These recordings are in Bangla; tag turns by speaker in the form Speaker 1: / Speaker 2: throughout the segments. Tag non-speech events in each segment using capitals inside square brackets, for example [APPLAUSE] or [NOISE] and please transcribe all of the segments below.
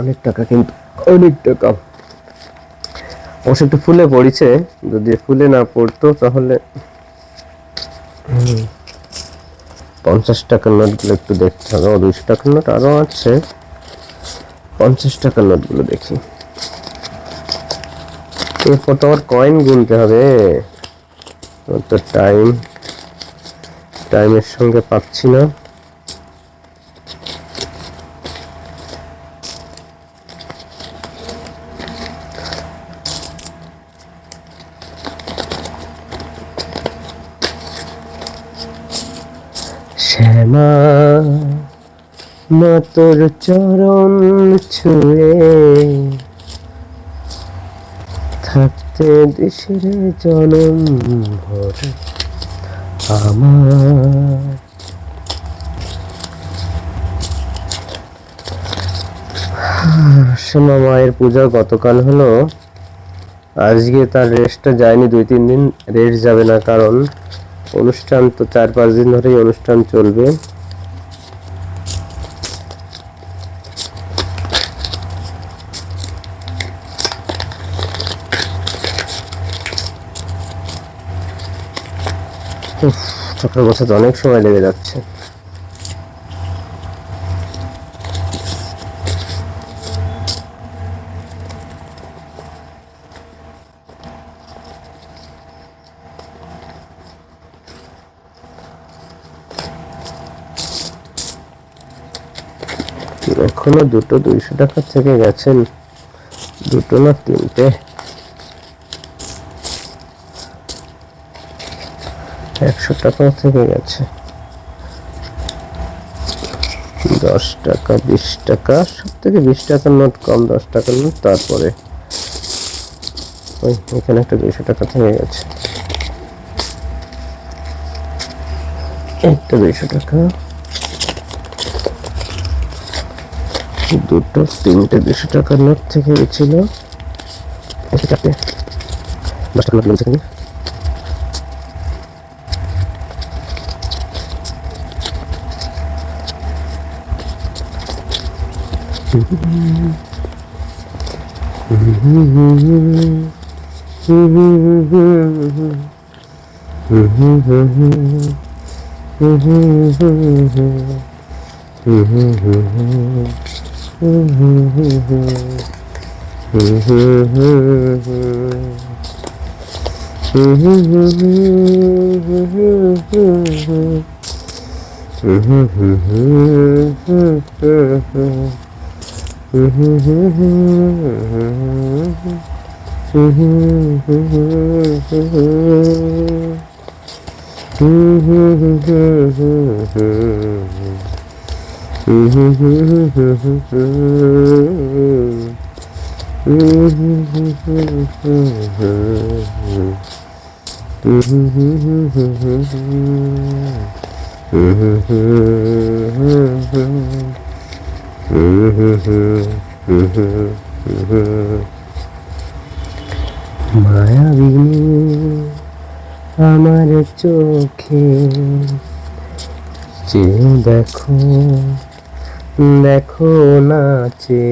Speaker 1: অনেক টাকা কিন্তু অনেক টাকা অবশ্য একটু ফুলে পড়েছে যদি ফুলে না পড়তো তাহলে পঞ্চাশ টাকার নোটগুলো একটু দেখতে হবে দুইশো দুশো টাকার নোট আরও আছে পঞ্চাশ টাকার নোটগুলো দেখি এরপর তো আমার কয়েন গুনতে হবে তো টাইম টাইমের সঙ্গে পাচ্ছি না মা মা তোর চরণ ছুঁয়ে থাকতে দেশের জনম ভরে আমার শ্যামা মায়ের পূজা গতকাল হলো আজকে তার রেস্টটা যায়নি দুই তিন দিন রেস্ট যাবে না কারণ অনুষ্ঠান তো চার পাঁচ দিন ধরেই অনুষ্ঠান চলবে চক্র অনেক সময় লেগে যাচ্ছে এখনো দুটো দুইশো টাকা থেকে গেছেন দুটো না তিনটে একশো টাকা থেকে গেছে দশ টাকা বিশ টাকা সব থেকে বিশ টাকার নোট কম দশ টাকার নোট তারপরে ওই এখানে একটা দুইশো টাকা থেকে গেছে একটা দুইশো টাকা দুটো তিনটে দুশো টাকার নোট থেকে গেছিলো এসে চারটে দশ টাকা নোট লাগছে কিনা Mm-hmm. [LAUGHS] Mm-hmm. মায়া বিঘ্ন আমার চোখে চেয়ে দেখো দেখো নাচে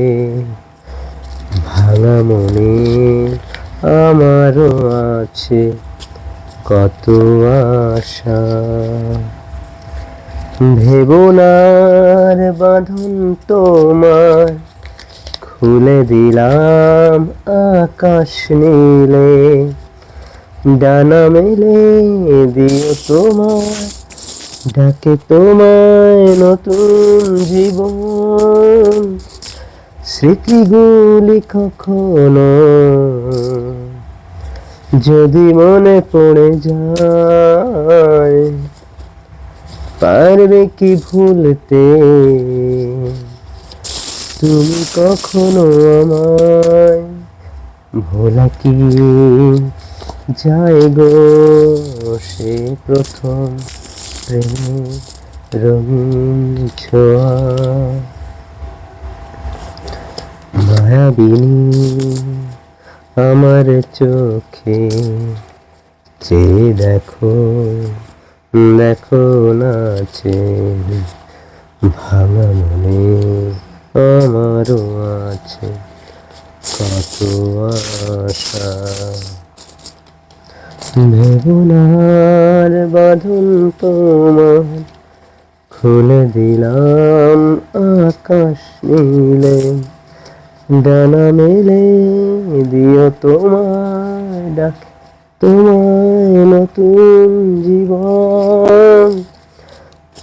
Speaker 1: ভাঙা মনে আমারও আছে কত আশা ভেবনার বাঁধন তোমার খুলে দিলাম আকাশ নীলে ডানা মেলে দিও তোমার ডাকে তোমায় নতুন জীবন স্মৃতিগুলি কখনো যদি মনে পড়ে যায় পারবে কি ভুলতে তুমি কখনো আমায় ভোলা কি যায় গো সে প্রথম প্রেমের রঙিন ছোঁয়া মায়াবিনী আমার চোখে চে দেখো দেখো নাচে ভাঙা মনে আমারও আছে কত আশা বেগুনার বাঁধন তোমার খুলে দিলাম আকাশ নীলে ডানা মেলে দিও তোমার ডাক তোমায় নতুন জীবন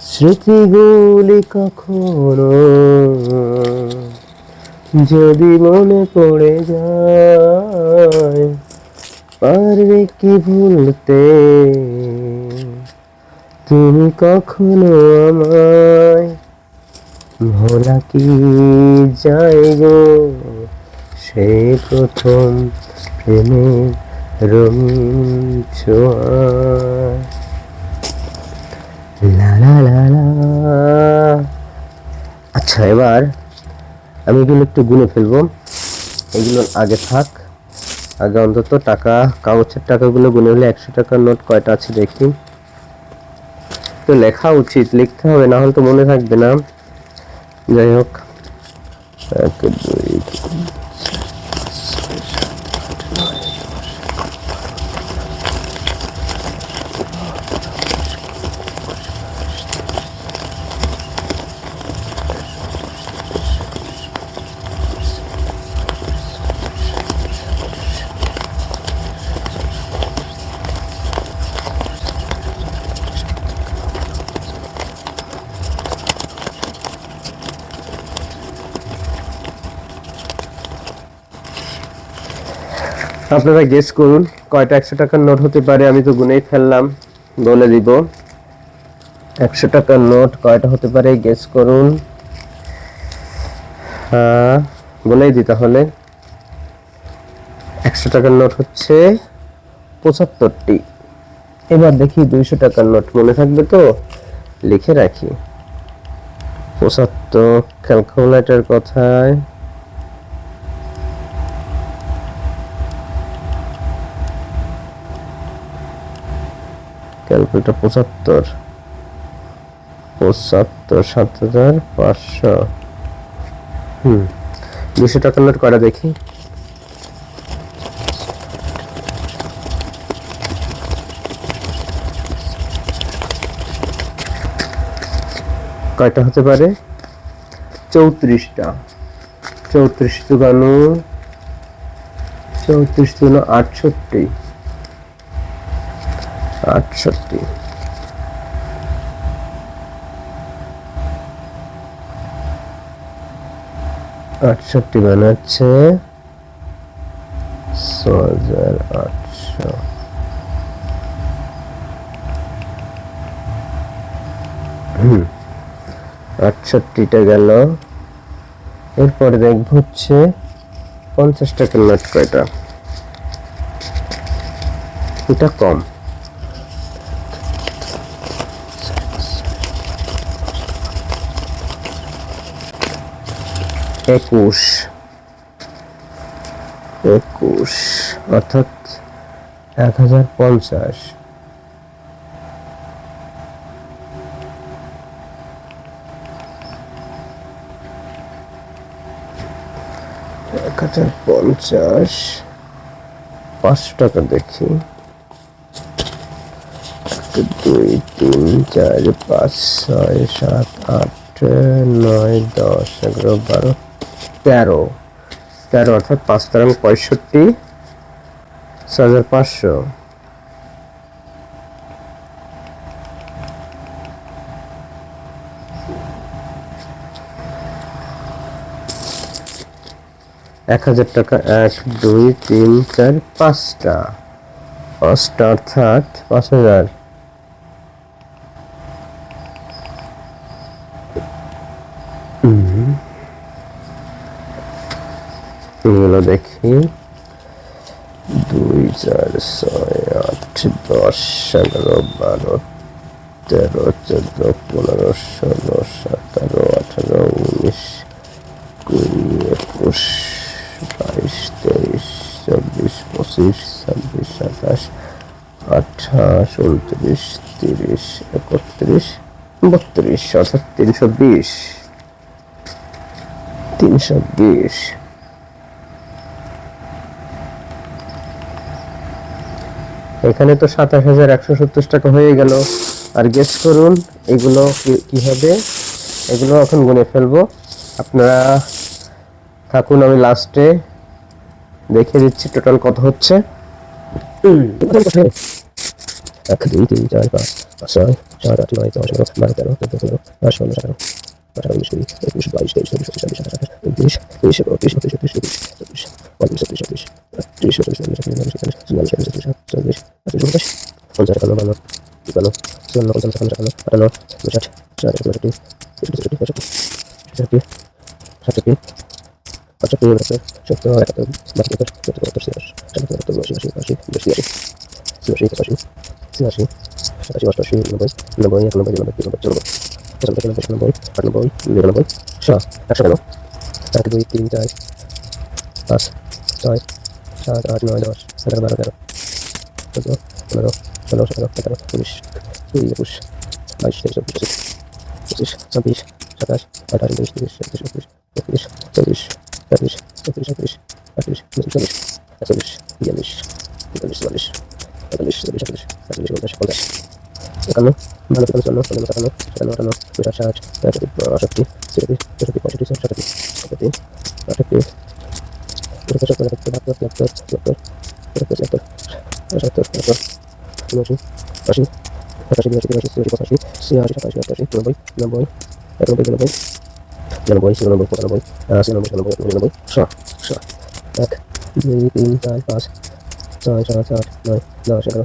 Speaker 1: স্মৃতিগুলি কখনো যদি মনে পড়ে যায় পারবে কি ভুলতে তুমি কখনো আমায় ভোলা কি যাই গো সে প্রথম প্রেমের রঙিন ছোঁয়া লা লা আচ্ছা এবার আমি এগুলো একটু গুনে ফেলবো এগুলো আগে থাক আগে অন্তত টাকা কাগজের টাকাগুলো গুনে হলে একশো টাকার নোট কয়টা আছে দেখি তো লেখা উচিত লিখতে হবে না হলে তো মনে থাকবে না যাই হোক এক দুই আপনারা গেস করুন কয়টা একশো টাকার নোট হতে পারে আমি তো গুনেই ফেললাম বলে দিব একশো টাকার নোট কয়টা হতে পারে গেস করুন বলেই দিই তাহলে একশো টাকার নোট হচ্ছে পঁচাত্তরটি এবার দেখি দুইশো টাকার নোট মনে থাকবে তো লিখে রাখি পঁচাত্তর ক্যালকুলেটার কথায় ক্যালকুলেটর পঁচাত্তর পঁচাত্তর সাত হাজার পাঁচশো হুম দুশো টাকা নোট কয়টা দেখি কয়টা হতে পারে চৌত্রিশটা চৌত্রিশ দুগানো চৌত্রিশ দুগানো আটষট্টি আচ্ছা, আটষট্টি আটষট্টি মানে হচ্ছে ছ হাজার আটশো হুম আটষট্টিটা গেল এরপরে দেখব হচ্ছে পঞ্চাশ টাকার নোট কয়টা এটা কম একুশ একুশ অর্থাৎ এক হাজার পঞ্চাশ এক হাজার পঞ্চাশ পাঁচশো টাকা দেখি দুই তিন চার পাঁচ ছয় সাত আট নয় দশ এগারো বারো তেরো তেরো অর্থাৎ পাঁচ তেরো পঁয়ষট্টি ছ হাজার পাঁচশো এক হাজার টাকা এক দুই তিন চার পাঁচটা পাঁচটা অর্থাৎ পাঁচ হাজার এগুলো দেখি দুই চার ছয় আট দশ এগারো বারো তেরো চোদ্দ পনেরো ষোলো সতেরো আঠারো উনিশ কুড়ি একুশ বাইশ তেইশ চব্বিশ পঁচিশ ছাব্বিশ সাতাশ আঠাশ উনত্রিশ তিরিশ একত্রিশ বত্রিশ অর্থাৎ তিনশো বিশ তিনশো বিশ এখানে তো সাতাশ হাজার একশো সত্তর টাকা হয়ে গেল আর গেস করুন এগুলো কি হবে এগুলো এখন গুনে ফেলবো আপনারা থাকুন আমি লাস্টে দেখে দিচ্ছি টোটাল কত হচ্ছে এক দুই তিন চার পাঁচ ছয় সাত আট নয় দশ বারো তেরো চোদ্দ পনেরো ষোলো সতেরো আঠারো উনিশ কুড়ি একুশ বাইশ তেইশ চব্বিশ পঁচিশ ছাব্বিশ সাতাশ উনত্রিশ তিরিশ একত্রিশ বত্রিশ একত্রিশ চব্বিশ চব্বিশ পঁয়ত্রিশ ছত্রিশ চব্বিশ ত্রিশ চল্লিশ চল্লিশ চল্লিশ চল্লিশ চল্লিশ চল্লিশ চল্লিশ চল্লিশ পঞ্চাশ পঞ্চাশ একান্ন বান্ন একান্ন চুয়ান্ন পঞ্চান্ন সাতান্ন সাতান্ন আটান্ন উনষাট ষাট পঁয়ষট্টি পঁয়ষট্টি পঁয়ষট্টি সাতষট্টি পঁচাত্তর উনসত্তর সত্তর একাত্তর বাহাত্তর সত্তর সত্তর উনআশি আশি আশি আশি আশি আশি আশি আশি আশি আশি আশি আশি নব্বই নব্বই এক নব্বই নব্বই নব্বই চৌরানব্বই পঁচানব্বই পঁচানব্বই আটানব্বই নিরানব্বই সাত একশো এগারো এক দুই তিন চার পাঁচ ছয় সাত আট নয় দশ এগারো বারো তেরো চোদ্দো পনেরো ষোলো সতেরো আঠারো উনিশ কুড়ি একুশ বাইশ তেইশ চব্বিশ পঁচিশ ছাব্বিশ সাতাশ আঠাশ উনিশ তিরিশ একত্রিশ একত্রিশ একত্রিশ চব্বিশ একত্রিশ একত্রিশ একত্রিশ একত্রিশ চল্লিশ একচল্লিশ বিয়াল্লিশ তেতাল্লিশ চুয়াল্লিশ পঁয়তাল্লিশ চল্লিশ একচল্লিশ একচল্লিশ পঞ্চাশ পঞ্চাশ একান্ন বান্ন তেপান্ন চুয়ান্ন পঞ্চান্ন সাতান্ন আটান্ন ষাট ষাট আটষট্টি ছেষট্টি চৌষট্টি পঁয়ষট্টি সাতষট্টি সাতষট্টি আটষট্টি পঁচাত্তর সত্তর একাত্তর বাহাত্তর তিয়াত্তর চুয়াত্তর তিয়াত্তর সাতাত্তর আটাত্তর উনআশি আশি আটাশি বিরাশি তিরাশি চুরাশি পঁচাশি ছিয়াশি সাতাশি আটাশি নব্বই নব্বই একানব্বই বিরানব্বই বিরানব্বই চুরানব্বই পঁচানব্বই ছিয়ানব্বই সাতানব্বই নিরানব্বই ষাট ষাট এক দুই তিন চার পাঁচ ছয় ছয় সাত নয় দশ এগারো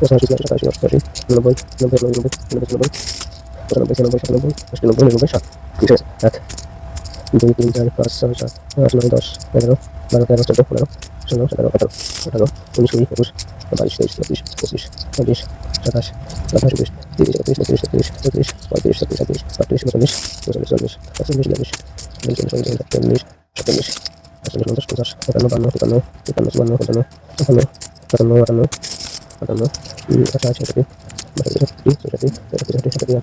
Speaker 1: পঁচাশি সাতাশি অষ্টাশি নব্বই নব্বই নব্বই নব্বই পঁচানব্বই ছিয়ানব্বই সাতানব্বই অষ্টানব্বই নব্বই সাত ঠিক আছে এক দুই তিন চার পাঁচ ছয় সাত আট নয় দশ এগারো বারো তেরো চোদ্দো পনেরো ষোলো সতেরো আঠারো আঠারো উনিশ কুড়ি একুশ বাইশ তেইশ চব্বিশ পঁচিশ ছাব্বিশ সাতাশ সাতাশ উনিশ তিরিশ একত্রিশ বত্রিশ তেত্রিশ চৌত্রিশ পঁয়ত্রিশ সাতত্রিশ আটত্রিশ পঁয়তাল্লিশ পঁয়তাল্লিশ চল্লিশ একচল্লিশ বিয়াল্লিশ পঞ্চল্লিশ চল্লিশ সাতচল্লিশ আটচল্লিশ পঞ্চাশ পঞ্চাশ একান্ন বান্ন তিপান্ন তিপান্ন চুয়ান্ন পঞ্চান্ন সাতান্ন সাতান্ন আটান্ন সাতান্ন আঠাশ সাতাশি বাষট্টি চৌষট্টি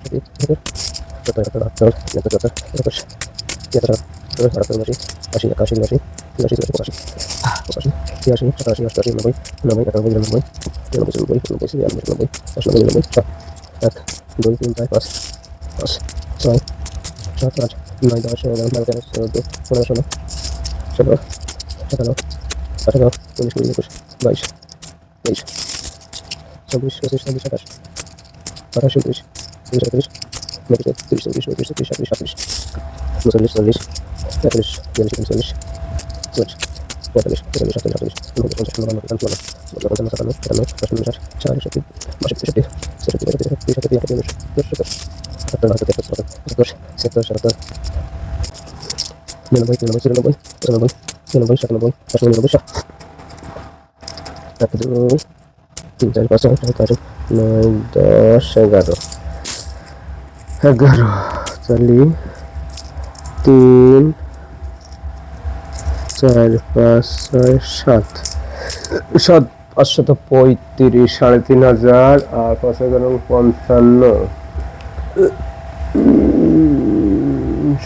Speaker 1: এক দুই তিন চার পাঁচ পাঁচ ছয় বাইশ চব্বিশ পঁচিশ ছাব্বিশ সাতাশ আঠাশ উনত্রিশ তিরিশ একত্রিশ বত্রিশ তিরিশ চৌত্রিশ পঁয়ত্রিশ তিরিশ সাঁত্রিশ সাঁত্রিশ উনচল্লিশ চল্লিশ একত্রিশ চল্লিশ উনচল্লিশ চল্লিশ পঁয়তাল্লিশ তেতাল্লিশ সাতচল্লিশ আটচল্লিশ পঞ্চাশ পঞ্চান্ন পঞ্চান্ন পঞ্চান্ন সাতান্ন আটান্ন পঞ্চান্ন ষাট চার সত্যি বাষট্টি ষাটি ষাটি তেষট্টি সত্যি আটটি উনসত্তর সত্তর বাহাত্তর তেহাত্তর সত্তর সত্তর সাতাত্তর নিরানব্বই তিরানব্বই চুরানব্বই চুরানব্বই নিরানব্বই সাতানব্বই পাঁচশো নিরানব্বই সাত চার পাঁচ এগারো নয় দশ এগারো এগারো চালি তিন চার পাঁচ ছয় সাত সাত পাঁচশত পঁয়ত্রিশ সাড়ে তিন হাজার আর পাঁচ এগারো পঞ্চান্ন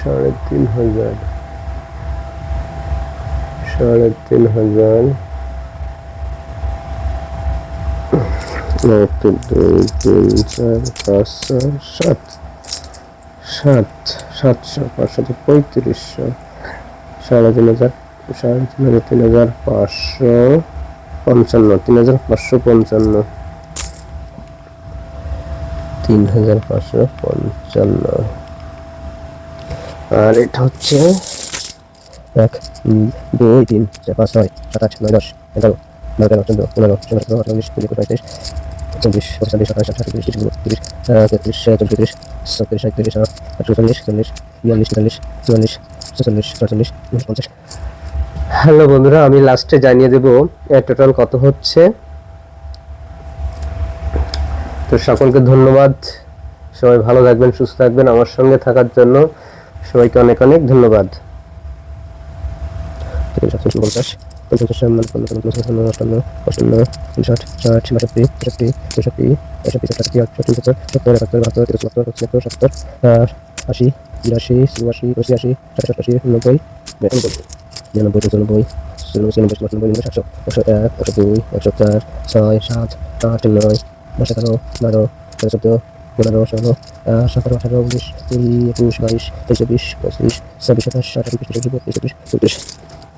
Speaker 1: সাড়ে তিন হাজার সাড়ে তিন হাজার এক তিন দুই তিন চার পাঁচ সাত সাত সাতশো পাঁচশো পঁয়ত্রিশশো সাড়ে তিন হাজার সাড়ে তিন হাজার তিন হাজার পাঁচশো পঞ্চান্ন তিন হাজার পাঁচশো পঞ্চান্ন তিন হাজার পাঁচশো পঞ্চান্ন আর এটা হচ্ছে এক দুই তিন চার পাঁচ ছয় সাত আট নয় দশ এগারো বারো তেরো চোদ্দ পনেরো ষোলো সতেরো আঠারো উনিশ কুড়ি পঁয়ত্রিশ বিয়াল্লিশ সাতচল্লিশ হ্যালো বন্ধুরা আমি লাস্টে জানিয়ে দেব টোটাল কত হচ্ছে তো সকলকে ধন্যবাদ সবাই ভালো থাকবেন সুস্থ থাকবেন আমার সঙ্গে থাকার জন্য সবাইকে অনেক অনেক ধন্যবাদ পঞ্চাশ পঞ্চাশ সম্মান পণ্য পণ্য পঞ্চান্ন আটান্ন পঞ্চান্ন উনষাট ষাট বাষট্টি পঁয়ষট্টি পঁয়ষট্টি পঁয়ষট্টি ষাটটি আটষট্টি সত্তর সত্তর একাত্তর বাহাত্তর তিরাত্তর পঁচাত্তর সত্তর আশি বিরাশি চুরাশি পঁচাশি চারশো আশি নব্বই বিরানব্বই নিরানব্বই পঁচানব্বই চুরানব্বই ছিয়ানব্বই পঁচানব্বই নিরানব্বই সাতশো একশো এক একশো দুই একশো চার ছয় সাত আট নয় দশ এগারো বারো তেরো চোদ্দো পনেরো ষোলো সতেরো আঠারো উনিশ কুড়ি একুশ বাইশ তেইশ চব্বিশ পঁচিশ ছাব্বিশ সাতাশ আঠাশ উনত্রিশ চব্বিশ বত্রিশ চব্বিশ চব্বিশ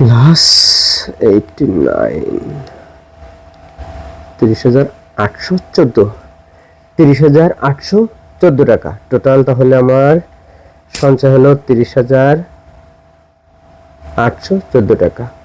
Speaker 1: প্লাস এইটটি নাইন তিরিশ হাজার আটশো চোদ্দো তিরিশ হাজার আটশো চোদ্দো টাকা টোটাল তাহলে আমার সঞ্চয় হলো তিরিশ হাজার আটশো চোদ্দো টাকা